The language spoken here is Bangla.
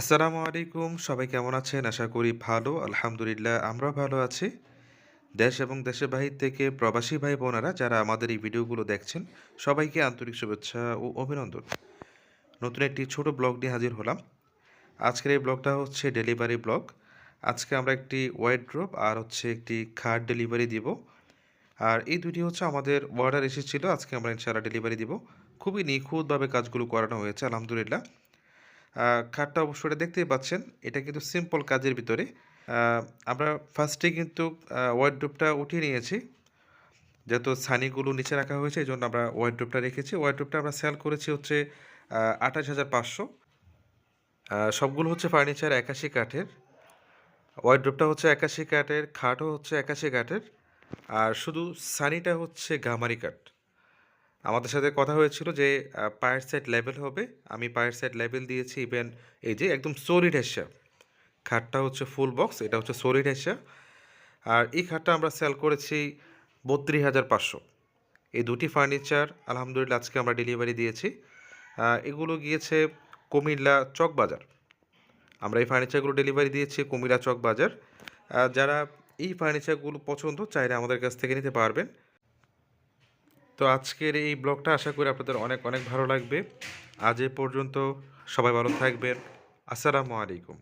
আসসালামু আলাইকুম, সবাই কেমন আছেন? আশা করি ভালো, আলহামদুলিল্লাহ আমরা ভালো আছি। দেশ এবং দেশের বাহির থেকে প্রবাসী ভাই বোনেরা যারা আমাদের এই ভিডিওগুলো দেখছেন, সবাইকে আন্তরিক শুভেচ্ছা ও অভিনন্দন। নতুন একটি ছোট ব্লগ নিয়ে হাজির হলাম। আজকের এই ব্লগটা হচ্ছে ডেলিভারি ব্লগ। আজকে আমরা একটি ওয়াইড্রোপ আর হচ্ছে একটি খাট ডেলিভারি দিব। আর এই দুটি হচ্ছে আমাদের অর্ডার এসেছিল, আজকে আমরা ইনশাআল্লাহ ডেলিভারি দিব। খুবই নিখুঁতভাবে কাজগুলো করানো হয়েছে, আলহামদুলিল্লাহ। খাটটা অবশ্যই দেখতেই পাচ্ছেন। এটা কিন্তু সিম্পল কাজের ভিতরে। আমরা ফার্স্টে কিন্তু ওয়ার্ড্রোপটা উঠিয়ে নিয়েছি। যেহেতু ছানিগুলো নিচে রাখা হয়েছে, এই জন্য আমরা ওয়ার্ড্রোপটা রেখেছি। ওয়ার্ড্রোপটা আমরা সেল করেছি হচ্ছে আঠাশ হাজার পাঁচশো। সবগুলো হচ্ছে ফার্নিচার একাশি কাঠের। ওয়ার্ড্রোপটা হচ্ছে একাশি কাঠের খাটও হচ্ছে একাশি কাঠের। আর শুধু সানিটা হচ্ছে গামারি কাঠ আমাদের সাথে কথা হয়েছিল যে পায়ের সাইড লেভেল হবে। আমি পায়ের সাইড লেভেল দিয়েছি ইভেন এই যে একদম সলিড হেসা খাটটা হচ্ছে ফুল বক্স এটা হচ্ছে সলিড হেসা আর এই খাটটা আমরা সেল করেছি বত্রিশ হাজার পাঁচশো। এই দুটি ফার্নিচার আলহামদুলিল্লাহ আজকে আমরা ডেলিভারি দিয়েছি। এগুলো গিয়েছে কুমিল্লা চক বাজার। আমরা এই ফার্নিচারগুলো ডেলিভারি দিয়েছি কুমিল্লা চক বাজার। যারা এই ফার্নিচারগুলো পছন্দ, চাইলে আমাদের কাছ থেকে নিতে পারবেন। তো আজকের এই ব্লগটা আশা করি আপনাদের অনেক অনেক ভালো লাগবে। আজ এ পর্যন্ত সবাই ভালো থাকবেন। আসসালামু আলাইকুম।